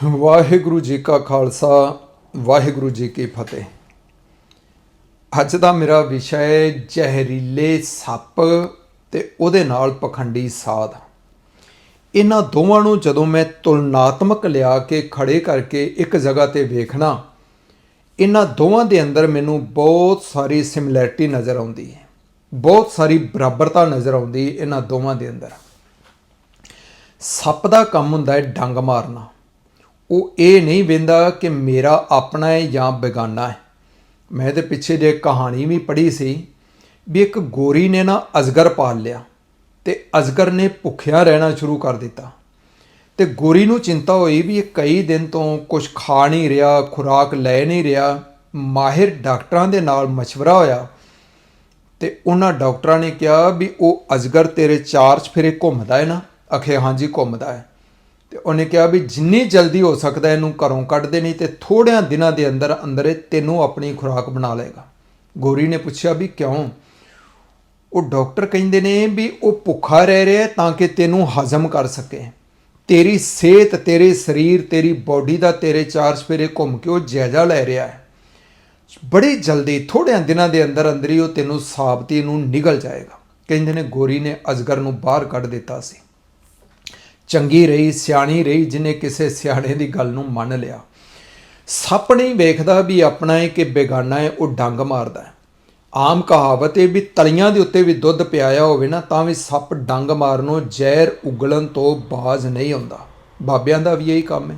ਵਾਹਿਗੁਰੂ ਜੀ ਕਾ ਖਾਲਸਾ, ਵਾਹਿਗੁਰੂ ਜੀ ਕੀ ਫਤਿਹ। ਅੱਜ ਦਾ ਮੇਰਾ ਵਿਸ਼ਾ ਹੈ ਜ਼ਹਿਰੀਲੇ ਸੱਪ ਤੇ ਉਹਦੇ ਨਾਲ ਪਖੰਡੀ ਸਾਧ। ਇਹਨਾਂ ਦੋਵਾਂ ਨੂੰ ਜਦੋਂ ਮੈਂ ਤੁਲਨਾਤਮਕ ਲਿਆ ਕੇ ਖੜੇ ਕਰਕੇ ਇੱਕ ਜਗ੍ਹਾ ਤੇ ਵੇਖਣਾ, ਇਹਨਾਂ ਦੋਵਾਂ ਦੇ ਅੰਦਰ ਮੈਨੂੰ ਬਹੁਤ ਸਾਰੀ ਸਿਮਿਲੈਰਿਟੀ ਨਜ਼ਰ ਆਉਂਦੀ ਹੈ। ਬਹੁਤ ਸਾਰੀ ਬਰਾਬਰਤਾ ਨਜ਼ਰ ਆਉਂਦੀ ਇਹਨਾਂ ਦੋਵਾਂ ਦੇ ਅੰਦਰ। ਸੱਪ ਦਾ ਕੰਮ ਹੁੰਦਾ ਹੈ ਡੰਗ ਮਾਰਨਾ। ਉਹ ਇਹ ਨਹੀਂ ਵੇਂਦਾ ਕਿ ਮੇਰਾ ਆਪਣਾ ਹੈ ਜਾਂ ਬੇਗਾਨਾ ਹੈ ਮੈਂ ਤੇ ਪਿੱਛੇ ਜੇ ਕਹਾਣੀ ਵੀ ਪੜ੍ਹੀ ਸੀ ਵੀ ਇੱਕ ਗੋਰੀ ਨੇ ਨਾ ਅਜਗਰ ਪਾਲ ਲਿਆ ਤੇ ਅਜਗਰ ਨੇ ਭੁੱਖਿਆ ਰਹਿਣਾ ਸ਼ੁਰੂ ਕਰ ਦਿੱਤਾ ਤੇ ਗੋਰੀ ਨੂੰ ਚਿੰਤਾ ਹੋਈ ਵੀ ਇਹ ਕਈ ਦਿਨ ਤੋਂ ਕੁਝ ਖਾ ਨਹੀਂ ਰਿਹਾ ਖੁਰਾਕ ਲੈ ਨਹੀਂ ਰਿਹਾ ਮਾਹਿਰ ਡਾਕਟਰਾਂ ਦੇ ਨਾਲ مشورہ ਹੋਇਆ ਤੇ ਉਹਨਾਂ ਡਾਕਟਰਾਂ ਨੇ ਕਿਹਾ ਵੀ ਉਹ ਅਜਗਰ ਤੇਰੇ ਚਾਰ ਚਫੇਰੇ ਘੁੰਮਦਾ ਹੈ ਨਾ ਅਖੇ ਹਾਂਜੀ ਘੁੰਮਦਾ ਹੈ ਤੇ ਉਹਨੇ ਕਿਹਾ ਵੀ ਜਿੰਨੀ ਜਲਦੀ ਹੋ ਸਕਦਾ ਇਹਨੂੰ ਘਰੋਂ ਕੱਢ ਦੇਣੀ ਨਹੀਂ ਤੇ ਥੋੜਿਆਂ ਦਿਨਾਂ ਦੇ ਅੰਦਰ ਅੰਦਰ ਇਹ ਤੈਨੂੰ ਆਪਣੀ ਖੁਰਾਕ ਬਣਾ ਲਏਗਾ। ਗੋਰੀ ਨੇ ਪੁੱਛਿਆ ਵੀ ਕਿਉਂ? ਉਹ ਡਾਕਟਰ ਕਹਿੰਦੇ ਨੇ ਵੀ ਉਹ ਭੁੱਖਾ ਰਹਿ ਰਿਹਾ ਤਾਂ ਕਿ ਤੈਨੂੰ ਹਜ਼ਮ ਕਰ ਸਕੇ। ਤੇਰੀ ਸਿਹਤ, ਤੇਰੇ ਸਰੀਰ, ਤੇਰੀ ਬਾਡੀ ਦਾ ਤੇਰੇ ਚਾਰ ਸਪੇਰੇ ਘੁੰਮ ਕੇ ਉਹ ਜਾਇਜ਼ਾ ਲੈ ਰਿਹਾ ਹੈ। ਬੜੀ ਜਲਦੀ ਥੋੜਿਆਂ ਦਿਨਾਂ ਦੇ ਅੰਦਰ ਅੰਦਰ ਹੀ ਉਹ ਤੈਨੂੰ ਸਾਬਤੀ ਨੂੰ ਨਿਗਲ ਜਾਏਗਾ। ਕਹਿੰਦੇ ਨੇ ਗੋਰੀ ਨੇ ਅਜਗਰ ਨੂੰ ਬਾਹਰ ਕੱਢ ਦਿੱਤਾ ਸੀ। ਚੰਗੀ ਰਹੀ, ਸਿਆਣੀ ਰਹੀ, ਜਿਨੇ ਕਿਸੇ ਸਿਆਣੇ ਦੀ ਗੱਲ ਨੂੰ ਮੰਨ ਲਿਆ। ਸੱਪ ਨਹੀਂ ਵੇਖਦਾ ਵੀ ਆਪਣਾ ਹੈ ਕਿ ਬੇਗਾਨਾ ਹੈ ਉਹ ਡੰਗ ਮਾਰਦਾ ਹੈ। ਆਮ ਕਹਾਵਤ ਹੈ ਵੀ ਤਲੀਆਂ ਦੇ ਉੱਤੇ ਵੀ ਦੁੱਧ ਪਿਆਇਆ ਹੋਵੇ ਨਾ, ਤਾਂ ਵੀ ਸੱਪ ਡੰਗ ਮਾਰਨੋਂ ਜ਼ਹਿਰ ਉਗਲਣ ਤੋਂ ਬਾਜ਼ ਨਹੀਂ ਆਉਂਦਾ। ਬਾਬਿਆਂ ਦਾ ਵੀ ਇਹੀ ਕੰਮ ਹੈ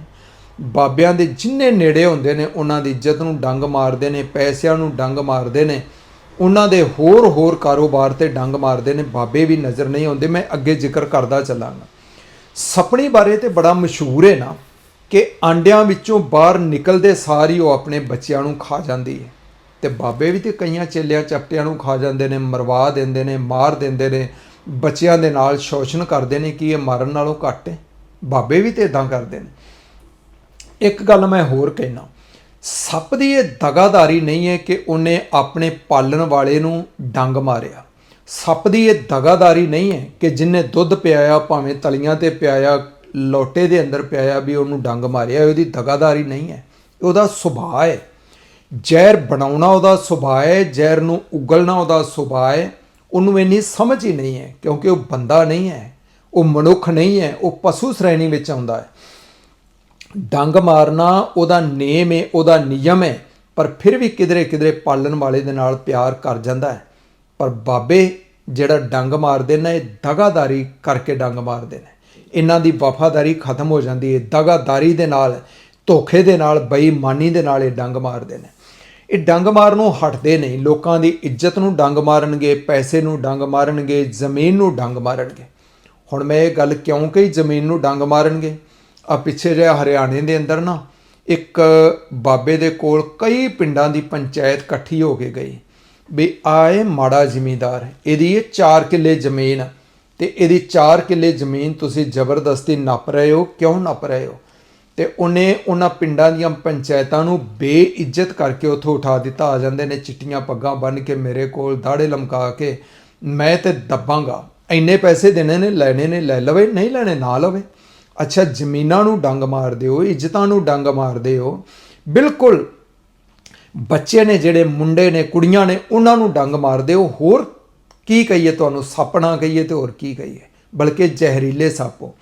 ਬਾਬਿਆਂ ਦੇ ਜਿੰਨੇ ਨੇੜੇ ਹੁੰਦੇ ਨੇ, ਉਹਨਾਂ ਦੀ ਇੱਜ਼ਤ ਨੂੰ ਡੰਗ ਮਾਰਦੇ ਨੇ, ਪੈਸਿਆਂ ਨੂੰ ਡੰਗ ਮਾਰਦੇ ਨੇ, ਉਹਨਾਂ ਦੇ ਹੋਰ ਹੋਰ ਕਾਰੋਬਾਰ ਤੇ ਡੰਗ ਮਾਰਦੇ ਨੇ, ਬਾਬੇ ਵੀ ਨਜ਼ਰ ਨਹੀਂ ਆਉਂਦੇ। ਮੈਂ ਅੱਗੇ ਜ਼ਿਕਰ ਕਰਦਾ ਚੱਲਾਂਗਾ। ਸਪਣੀ ਬਾਰੇ ਤੇ ਬੜਾ ਮਸ਼ਹੂਰ ਹੈ ਨਾ ਕਿ ਆਂਡਿਆਂ ਵਿੱਚੋਂ ਬਾਹਰ ਨਿਕਲਦੇ ਸਾਰ ਹੀ ਉਹ ਆਪਣੇ ਬੱਚਿਆਂ ਨੂੰ ਖਾ ਜਾਂਦੀ ਹੈ। ਤੇ ਬਾਬੇ ਵੀ ਤੇ ਕਈਆਂ ਚੇਲਿਆਂ ਚਪਟਿਆਂ ਨੂੰ ਖਾ ਜਾਂਦੇ ਨੇ, ਮਰਵਾ ਦਿੰਦੇ ਨੇ, ਮਾਰ ਦਿੰਦੇ ਨੇ, ਬੱਚਿਆਂ ਦੇ ਨਾਲ ਸ਼ੋਸ਼ਣ ਕਰਦੇ ਨੇ ਕਿ ਇਹ ਮਾਰਨ ਨਾਲੋਂ ਘੱਟ ਹੈ। ਬਾਬੇ ਵੀ ਤੇ ਇਦਾਂ ਕਰਦੇ ਨੇ। ਇੱਕ ਗੱਲ ਮੈਂ ਹੋਰ ਕਹਿਣਾ ਸੱਪ ਦੀ ਇਹ ਦਗਾਦਾਰੀ ਨਹੀਂ ਹੈ ਕਿ ਉਹਨੇ ਆਪਣੇ ਪਾਲਣ ਵਾਲੇ ਨੂੰ ਡੰਗ ਮਾਰਿਆ। ਸੱਪ ਦੀ ਇਹ ਦਗਾਦਾਰੀ ਨਹੀਂ ਹੈ ਕਿ ਜਿੰਨੇ ਦੁੱਧ ਪਿਆਇਆ, ਭਾਵੇਂ ਤਲੀਆਂ ਤੇ ਪਿਆਇਆ, ਲੋਟੇ ਦੇ ਅੰਦਰ ਪਿਆਇਆ ਵੀ ਉਹਨੂੰ ਡੰਗ ਮਾਰਿਆ ਉਹਦੀ ਦਗਾਦਾਰੀ ਨਹੀਂ ਹੈ। ਉਹਦਾ ਸੁਭਾਅ ਹੈ। ਜ਼ਹਿਰ ਬਣਾਉਣਾ ਉਹਦਾ ਸੁਭਾਅ ਹੈ, ਜ਼ਹਿਰ ਨੂੰ ਉਗਲਣਾ ਉਹਦਾ ਸੁਭਾਅ ਹੈ। ਉਹਨੂੰ ਇੰਨੀ ਸਮਝ ਹੀ ਨਹੀਂ ਹੈ, ਕਿਉਂਕਿ ਉਹ ਬੰਦਾ ਨਹੀਂ ਹੈ। ਉਹ ਮਨੁੱਖ ਨਹੀਂ ਹੈ, ਉਹ ਪਸ਼ੂ ਸ਼੍ਰੇਣੀ ਵਿੱਚ ਆਉਂਦਾ ਹੈ। ਡੰਗ ਮਾਰਨਾ ਉਹਦਾ ਨੇਮ ਹੈ, ਉਹਦਾ ਨਿਯਮ ਹੈ, ਪਰ ਫਿਰ ਵੀ ਕਿਧਰੇ ਕਿਧਰੇ ਪਾਲਣ ਵਾਲੇ ਦੇ ਨਾਲ ਪਿਆਰ ਕਰ ਜਾਂਦਾ ਹੈ। ਪਰ ਬਾਬੇ ਜਿਹੜਾ ਡੰਗ ਮਾਰਦੇ ਨੇ, ਇਹ ਦਗਾਦਾਰੀ ਕਰਕੇ ਡੰਗ ਮਾਰਦੇ ਨੇ। ਇਹਨਾਂ ਦੀ ਵਫਾਦਾਰੀ ਖਤਮ ਹੋ ਜਾਂਦੀ ਹੈ। ਦਗਾਦਾਰੀ ਦੇ ਨਾਲ, ਧੋਖੇ ਦੇ ਨਾਲ, ਬੇਈਮਾਨੀ ਦੇ ਨਾਲ ਇਹ ਡੰਗ ਮਾਰਦੇ ਨੇ। ਇਹ ਡੰਗ ਮਾਰਨੋਂ ਹਟਦੇ ਨਹੀਂ। ਲੋਕਾਂ ਦੀ ਇੱਜ਼ਤ ਨੂੰ ਡੰਗ ਮਾਰਨਗੇ, ਪੈਸੇ ਨੂੰ ਡੰਗ ਮਾਰਨਗੇ, ਜ਼ਮੀਨ ਨੂੰ ਡੰਗ ਮਾਰਨਗੇ। ਹੁਣ ਮੈਂ ਇਹ ਗੱਲ ਕਿਉਂ ਕਹੀ? ਜ਼ਮੀਨ ਨੂੰ ਡੰਗ ਮਾਰਨਗੇ? ਆ ਪਿੱਛੇ ਜਿਹਾ ਹਰਿਆਣੇ ਦੇ ਅੰਦਰ ਨਾ, ਇੱਕ ਬਾਬੇ ਦੇ ਕੋਲ ਕਈ ਪਿੰਡਾਂ ਦੀ ਪੰਚਾਇਤ ਇਕੱਠੀ ਹੋ ਕੇ ਗਈ। ਵੀ ਆਏ ਮਾੜਾ ਜ਼ਿਮੀਂਦਾਰ, ਇਹਦੀ ਇਹ 4 ਕਿੱਲੇ ਜ਼ਮੀਨ ਤੇ ਇਹਦੀ 4 ਕਿੱਲੇ ਜ਼ਮੀਨ ਤੁਸੀਂ ਜ਼ਬਰਦਸਤੀ ਨੱਪ ਰਹੇ ਹੋ, ਕਿਉਂ ਨੱਪ ਰਹੇ ਹੋ? ਤੇ ਉਹਨੇ ਉਹਨਾਂ ਪਿੰਡਾਂ ਦੀਆਂ ਪੰਚਾਇਤਾਂ ਨੂੰ ਬੇਇੱਜ਼ਤ ਕਰਕੇ ਉੱਥੋਂ ਉਠਾ ਦਿੱਤਾ। ਆ ਜਾਂਦੇ ਨੇ ਚਿੱਟੀਆਂ ਪੱਗਾਂ ਬੰਨ ਕੇ ਮੇਰੇ ਕੋਲ ਦਾੜੇ ਲਮਕਾ ਕੇ, ਮੈਂ ਤੇ ਦੱਬਾਂਗਾ। ਇੰਨੇ ਪੈਸੇ ਦੇਣੇ ਨੇ, ਲੈਣੇ ਨੇ, ਲੈ ਲਵੇ, ਨਹੀਂ ਲੈਣੇ, ਨਾ ਲਵੇ। ਅੱਛਾ, ਜ਼ਮੀਨਾਂ ਨੂੰ ਡੰਗ ਮਾਰਦੇ ਹੋ ਇੱਜ਼ਤਾਂ ਨੂੰ ਡੰਗ ਮਾਰਦੇ ਹੋ ਬਿਲਕੁਲ ਬੱਚੇ ਨੇ ਜਿਹੜੇ ਮੁੰਡੇ ਨੇ, ਕੁੜੀਆਂ ਨੇ, ਉਹਨਾਂ ਨੂੰ ਡੰਗ ਮਾਰਦੇ ਹੋ ਹੋਰ ਕੀ ਕਹੀਏ ਤੁਹਾਨੂੰ? ਸੱਪਣਾ ਕਹੀਏ ਤੇ ਹੋਰ ਕੀ ਕਹੀਏ? ਬਲਕਿ ਜ਼ਹਿਰੀਲੇ ਸੱਪੋ।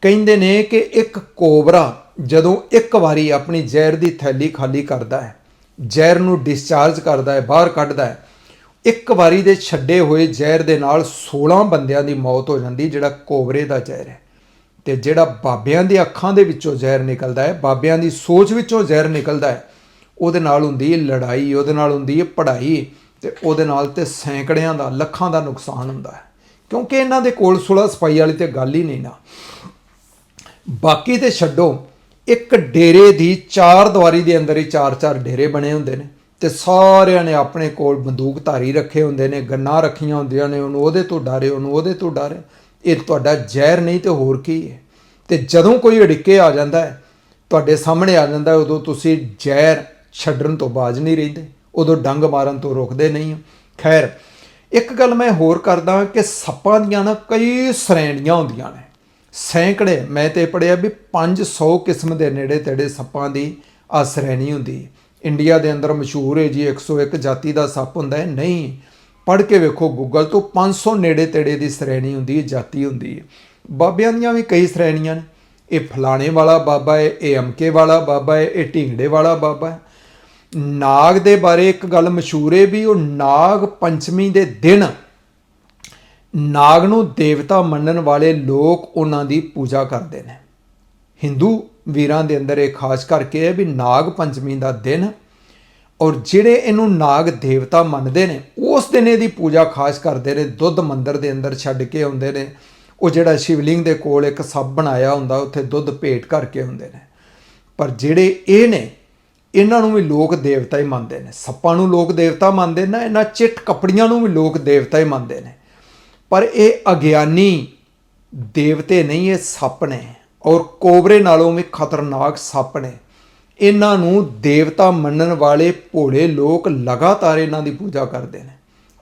ਕਹਿੰਦੇ ਨੇ ਕਿ ਇੱਕ ਕੋਬਰਾ ਜਦੋਂ ਇੱਕ ਵਾਰੀ ਆਪਣੀ ਜ਼ਹਿਰ ਦੀ ਥੈਲੀ ਖਾਲੀ ਕਰਦਾ ਹੈ, ਜ਼ਹਿਰ ਨੂੰ ਡਿਸਚਾਰਜ ਕਰਦਾ ਹੈ, ਬਾਹਰ ਕੱਢਦਾ ਹੈ, ਇੱਕ ਵਾਰੀ ਦੇ ਛੱਡੇ ਹੋਏ ਜ਼ਹਿਰ ਦੇ ਨਾਲ 16 ਬੰਦਿਆਂ ਦੀ ਮੌਤ ਹੋ ਜਾਂਦੀ, ਜਿਹੜਾ ਕੋਬਰੇ ਦਾ ਜ਼ਹਿਰ ਹੈ। ਤੇ ਜਿਹੜਾ ਬਾਬਿਆਂ ਦੀ ਅੱਖਾਂ ਦੇ ਵਿੱਚੋਂ ਜ਼ਹਿਰ ਨਿਕਲਦਾ ਹੈ, ਬਾਬਿਆਂ ਦੀ ਸੋਚ ਵਿੱਚੋਂ ਜ਼ਹਿਰ ਨਿਕਲਦਾ ਹੈ ਉਹਦੇ ਨਾਲ ਹੁੰਦੀ ਹੈ ਲੜਾਈ, ਉਹਦੇ ਨਾਲ ਹੁੰਦੀ ਹੈ ਪੜ੍ਹਾਈ ਤੇ ਉਹਦੇ ਨਾਲ ਤੇ ਸੈਂਕੜਿਆਂ ਦਾ, ਲੱਖਾਂ ਦਾ ਨੁਕਸਾਨ ਹੁੰਦਾ ਹੈ। ਕਿਉਂਕਿ ਇਹਨਾਂ ਦੇ ਕੋਲ ਸੁਲਾ ਸਫ਼ਾਈ ਵਾਲੀ ਤੇ ਗੱਲ ਹੀ ਨਹੀਂ ਨਾ। ਬਾਕੀ ਤੇ ਛੱਡੋ, ਇੱਕ ਡੇਰੇ ਦੀ ਚਾਰ ਦੀਵਾਰੀ ਦੇ ਅੰਦਰ ਹੀ ਚਾਰ ਚਾਰ ਡੇਰੇ ਬਣੇ ਹੁੰਦੇ ਨੇ ਤੇ ਸਾਰਿਆਂ ਨੇ ਆਪਣੇ ਕੋਲ ਬੰਦੂਕਧਾਰੀ ਰੱਖੇ ਹੁੰਦੇ ਨੇ, ਗੰਨਾ ਰੱਖੀਆਂ ਹੁੰਦੀਆਂ ਨੇ, ਉਹਨੂੰ ਉਹਦੇ ਤੋਂ ਡਰੇ, ਉਹਨੂੰ ਉਹਦੇ ਤੋਂ ਡਰੇ। ਇਹ ਤੁਹਾਡਾ ਜ਼ਹਿਰ ਨਹੀਂ ਤੇ ਹੋਰ ਕੀ ਹੈ? ਤੇ ਜਦੋਂ ਕੋਈ ਅੜਿੱਕੇ ਆ ਜਾਂਦਾ ਹੈ, ਤੁਹਾਡੇ ਸਾਹਮਣੇ ਆ ਜਾਂਦਾ ਉਦੋਂ ਤੁਸੀਂ ਜ਼ਹਿਰ ਛੱਡਣ ਤੋਂ ਬਾਜ ਨਹੀਂ ਰਹਿੰਦੇ, ਉਦੋਂ ਡੰਗ ਮਾਰਨ ਤੋਂ ਰੋਕਦੇ ਨਹੀਂ ਖੈਰ, ਇੱਕ ਗੱਲ ਮੈਂ ਹੋਰ ਕਰਦਾ ਕਿ ਸੱਪਾਂ ਦੀਆਂ ਨਾ ਕਈ ਸ਼੍ਰੇਣੀਆਂ ਹੁੰਦੀਆਂ ਨੇ। ਸੈਂਕੜੇ, ਮੈਂ ਤੇ ਪੜਿਆ ਵੀ 500 ਕਿਸਮ ਦੇ ਨੇੜੇ ਤੇੜੇ ਸੱਪਾਂ ਦੀ ਆ ਸ਼੍ਰੇਣੀ ਹੁੰਦੀ ਇੰਡੀਆ ਦੇ ਅੰਦਰ ਮਸ਼ਹੂਰ ਹੈ ਜੀ 101 ਜਾਤੀ ਦਾ ਸੱਪ ਹੁੰਦਾ ਹੈ। ਨਹੀਂ, ਪੜ੍ਹ ਕੇ ਵੇਖੋ ਗੂਗਲ ਤੋਂ 500 ਨੇੜੇ ਤੇੜੇ ਦੀ ਸ਼੍ਰੇਣੀ ਹੁੰਦੀ ਹੈ, ਜਾਤੀ ਹੁੰਦੀ ਹੈ। ਬਾਬਿਆਂ ਦੀਆਂ ਵੀ ਕਈ ਸ਼੍ਰੇਣੀਆਂ ਨੇ। ਇਹ ਫਲਾਣੇ ਵਾਲਾ ਬਾਬਾ ਹੈ, ਇਹ ਅਮਕੇ ਵਾਲਾ ਬਾਬਾ ਹੈ, ਇਹ ਢੀਂਗੜੇ ਵਾਲਾ ਬਾਬਾ ਹੈ। ਨਾਗ ਦੇ ਬਾਰੇ ਇੱਕ ਗੱਲ ਮਸ਼ਹੂਰ ਹੈ ਵੀ ਉਹ ਨਾਗ ਪੰਚਮੀ ਦੇ ਦਿਨ ਨਾਗ ਨੂੰ ਦੇਵਤਾ ਮੰਨਣ ਵਾਲੇ ਲੋਕ ਉਹਨਾਂ ਦੀ ਪੂਜਾ ਕਰਦੇ ਨੇ। ਹਿੰਦੂ ਵੀਰਾਂ ਦੇ ਅੰਦਰ ਇਹ ਖਾਸ ਕਰਕੇ ਹੈ ਵੀ ਨਾਗ ਪੰਚਮੀ ਦਾ ਦਿਨ ਔਰ ਜਿਹੜੇ ਇਹਨੂੰ ਨਾਗ ਦੇਵਤਾ ਮੰਨਦੇ ਨੇ, ਉਸ ਦਿਨ ਇਹਦੀ ਪੂਜਾ ਖਾਸ ਕਰਦੇ ਨੇ, ਦੁੱਧ ਮੰਦਰ ਦੇ ਅੰਦਰ ਛੱਡ ਕੇ ਆਉਂਦੇ ਨੇ। ਉਹ ਜਿਹੜਾ ਸ਼ਿਵਲਿੰਗ ਦੇ ਕੋਲ ਇੱਕ ਸੱਪ ਬਣਾਇਆ ਹੁੰਦਾ, ਉੱਥੇ ਦੁੱਧ ਭੇਟ ਕਰਕੇ ਹੁੰਦੇ ਨੇ। ਪਰ ਜਿਹੜੇ ਇਹ ਨੇ ਇਹਨਾਂ ਨੂੰ ਵੀ ਲੋਕ ਦੇਵਤਾ ਹੀ ਮੰਨਦੇ ਨੇ। ਸੱਪਾਂ ਨੂੰ ਲੋਕ ਦੇਵਤਾ ਮੰਨਦੇ ਨੇ, ਇਹਨਾਂ ਚਿੱਟ ਕੱਪੜੀਆਂ ਨੂੰ ਵੀ ਲੋਕ ਦੇਵਤਾ ਹੀ ਮੰਨਦੇ ਨੇ। ਪਰ ਇਹ ਅਗਿਆਨੀ ਦੇਵਤੇ ਨਹੀਂ, ਇਹ ਸੱਪ ਨੇ ਔਰ ਕੋਬਰੇ ਨਾਲੋਂ ਵੀ ਖਤਰਨਾਕ ਸੱਪ ਨੇ। ਇਹਨਾਂ ਨੂੰ ਦੇਵਤਾ ਮੰਨਣ ਵਾਲੇ ਭੋਲੇ ਲੋਕ ਲਗਾਤਾਰ ਇਹਨਾਂ ਦੀ ਪੂਜਾ ਕਰਦੇ ਨੇ।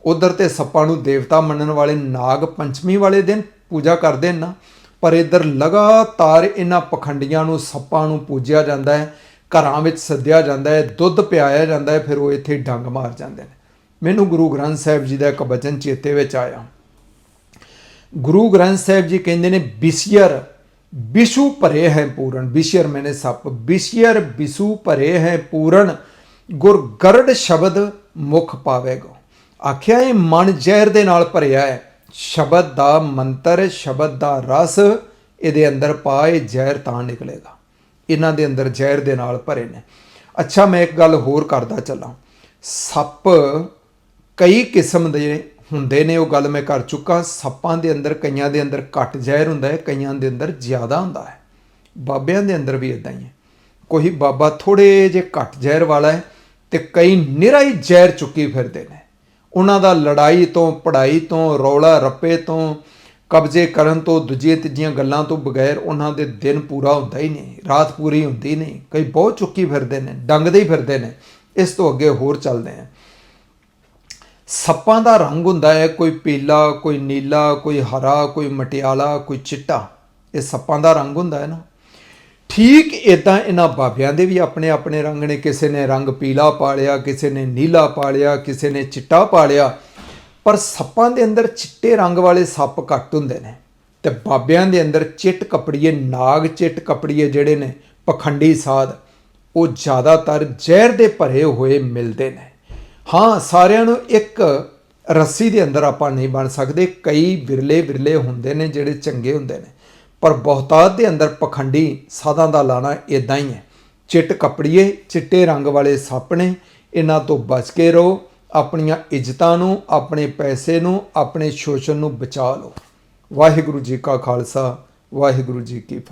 ਉਧਰ ਤੇ ਸੱਪਾਂ ਨੂੰ ਦੇਵਤਾ ਮੰਨਣ ਵਾਲੇ ਨਾਗ ਪੰਚਮੀ ਵਾਲੇ ਦਿਨ ਪੂਜਾ ਕਰਦੇ ਨੇ ਨਾ, ਪਰ ਇਧਰ ਲਗਾਤਾਰ ਇਹਨਾਂ ਪਖੰਡੀਆਂ ਨੂੰ, ਸੱਪਾਂ ਨੂੰ ਪੂਜਿਆ ਜਾਂਦਾ ਹੈ। ਘਰਾਂ ਵਿੱਚ ਸੱਦਿਆ ਜਾਂਦਾ ਹੈ, ਦੁੱਧ ਪਿਆਇਆ ਜਾਂਦਾ ਹੈ, ਫਿਰ ਉਹ ਇੱਥੇ ਡੰਗ ਮਾਰ ਜਾਂਦੇ ਨੇ। ਮੈਨੂੰ ਗੁਰੂ ਗ੍ਰੰਥ ਸਾਹਿਬ ਜੀ ਦਾ ਇੱਕ ਬਚਨ ਚੇਤੇ ਵਿੱਚ ਆਇਆ। ਗੁਰੂ ਗ੍ਰੰਥ ਸਾਹਿਬ ਜੀ ਕਹਿੰਦੇ ਨੇ, ਬਿਸ਼ੀਅਰ, ਬਿਸ਼ੂ ਭਰੇ ਹੈ ਪੂਰਨ। ਬਿਸ਼ੀਅਰ ਮੈਨੇ ਸੱਪ। ਬਿਸ਼ੀਅਰ, ਬਿਸ਼ੂ ਭਰੇ ਹੈ ਪੂਰਨ, ਗੁਰ ਗਰੜ ਸ਼ਬਦ ਮੁਖ ਪਾਵੇਗਾ। ਆਖਿਆ, ਇਹ ਮਨ ਜ਼ਹਿਰ ਦੇ ਨਾਲ ਭਰਿਆ ਹੈ। ਸ਼ਬਦ ਦਾ ਮੰਤਰ, ਸ਼ਬਦ ਦਾ ਰਸ, ਇਹਦੇ ਅੰਦਰ ਪਾਏ ਜ਼ਹਿਰ ਤਾਂ ਨਿਕਲੇਗਾ। ਇਹਨਾਂ ਦੇ ਅੰਦਰ ਜ਼ਹਿਰ ਦੇ ਨਾਲ ਭਰੇ ਨੇ। ਅੱਛਾ, ਮੈਂ ਇੱਕ ਗੱਲ ਹੋਰ ਕਰਦਾ ਚੱਲਾਂ। ਸੱਪ ਕਈ ਕਿਸਮ ਦੇ ਹੁੰਦੇ ਨੇ, ਉਹ ਗੱਲ ਮੈਂ ਕਰ ਚੁੱਕਾ। ਸੱਪਾਂ ਦੇ ਅੰਦਰ, ਕਈਆਂ ਦੇ ਅੰਦਰ ਘੱਟ ਜ਼ਹਿਰ ਹੁੰਦਾ ਹੈ, ਕਈਆਂ ਦੇ ਅੰਦਰ ਜ਼ਿਆਦਾ ਹੁੰਦਾ ਹੈ। ਬਾਬਿਆਂ ਦੇ ਅੰਦਰ ਵੀ ਇਦਾਂ ਹੀ ਹੈ। ਕੋਈ ਬਾਬਾ ਥੋੜੇ ਜੇ ਘੱਟ ਜ਼ਹਿਰ ਵਾਲਾ ਹੈ ਤੇ ਕਈ ਨਿਰਾ ਹੀ ਜ਼ਹਿਰ ਚੁੱਕੀ ਫਿਰਦੇ ਨੇ। ਉਹਨਾਂ ਦਾ ਲੜਾਈ ਤੋਂ ਪੜਾਈ ਤੋਂ, ਰੌਲਾ ਰੱਪੇ ਤੋਂ ਕਬਜ਼ੇ ਕਰਨ ਤੋਂ, ਦੂਜੀਆਂ ਤੀਜੀਆਂ ਗੱਲਾਂ ਤੋਂ ਬਗੈਰ ਉਹਨਾਂ ਦੇ ਦਿਨ ਪੂਰਾ ਹੁੰਦਾ ਹੀ ਨਹੀਂ, ਰਾਤ ਪੂਰੀ ਹੁੰਦੀ ਨਹੀਂ। ਕਈ ਬਹੁਤ ਚੁੱਕੀ ਫਿਰਦੇ ਨੇ, ਡੰਗਦੇ ਹੀ ਫਿਰਦੇ ਨੇ। ਇਸ ਤੋਂ ਅੱਗੇ ਹੋਰ ਚੱਲਦੇ ਆ ਸੱਪਾਂ ਦਾ ਰੰਗ ਹੁੰਦਾ ਹੈ, ਕੋਈ ਪੀਲਾ, ਕੋਈ ਨੀਲਾ, ਕੋਈ ਹਰਾ, ਕੋਈ ਮਟਿਆਲਾ, ਕੋਈ ਚਿੱਟਾ। ਇਹ ਸੱਪਾਂ ਦਾ ਰੰਗ ਹੁੰਦਾ ਹੈ ਨਾ। ਠੀਕ ਇਦਾਂ ਇਹਨਾਂ ਬਾਬਿਆਂ ਦੇ ਵੀ ਆਪਣੇ ਆਪਣੇ ਰੰਗ ਨੇ। ਕਿਸੇ ਨੇ ਰੰਗ ਪੀਲਾ ਪਾਲਿਆ, ਕਿਸੇ ਨੇ ਨੀਲਾ ਪਾਲਿਆ, ਕਿਸੇ ਨੇ ਚਿੱਟਾ ਪਾਲਿਆ। ਪਰ ਸੱਪਾਂ ਦੇ ਅੰਦਰ ਚਿੱਟੇ ਰੰਗ ਵਾਲੇ ਸੱਪ ਘੱਟ ਹੁੰਦੇ ਨੇ ਤੇ ਬਾਬਿਆਂ ਦੇ ਅੰਦਰ ਚਿੱਟ ਕਪੜੀਏ, ਨਾਗ ਚਿੱਟ ਕਪੜੀਏ ਜਿਹੜੇ ਨੇ, ਪਖੰਡੀ ਸਾਧ, ਉਹ ਜ਼ਿਆਦਾਤਰ ਜ਼ਹਿਰ ਦੇ ਭਰੇ ਹੋਏ ਮਿਲਦੇ ਨੇ। ਹਾਂ, ਸਾਰਿਆਂ ਨੂੰ ਇੱਕ ਰੱਸੀ ਦੇ ਅੰਦਰ ਆਪਾਂ ਨਹੀਂ ਬਣ ਸਕਦੇ, ਕਈ ਵਿਰਲੇ ਵਿਰਲੇ ਹੁੰਦੇ ਨੇ ਜਿਹੜੇ ਚੰਗੇ ਹੁੰਦੇ ਨੇ, ਪਰ ਬਹੁਤਾਤ ਦੇ ਅੰਦਰ ਪਖੰਡੀ ਸਾਧਾਂ ਦਾ ਲਾਣਾ ਇਦਾਂ ਹੀ ਹੈ। ਚਿੱਟ ਕਪੜੀਏ, ਚਿੱਟੇ ਰੰਗ ਵਾਲੇ ਸੱਪ ਨੇ, ਇਹਨਾਂ ਤੋਂ ਬਚ ਕੇ ਰਹੋ। ਆਪਣੀਆਂ ਇੱਜ਼ਤਾਂ ਨੂੰ, ਆਪਣੇ ਪੈਸੇ ਨੂੰ, ਆਪਣੇ ਸ਼ੋਸ਼ਣ ਨੂੰ ਬਚਾ ਲਓ। ਵਾਹਿਗੁਰੂ ਜੀ ਕਾ ਖਾਲਸਾ, ਵਾਹਿਗੁਰੂ ਜੀ ਕੀ ਫਤਿਹ।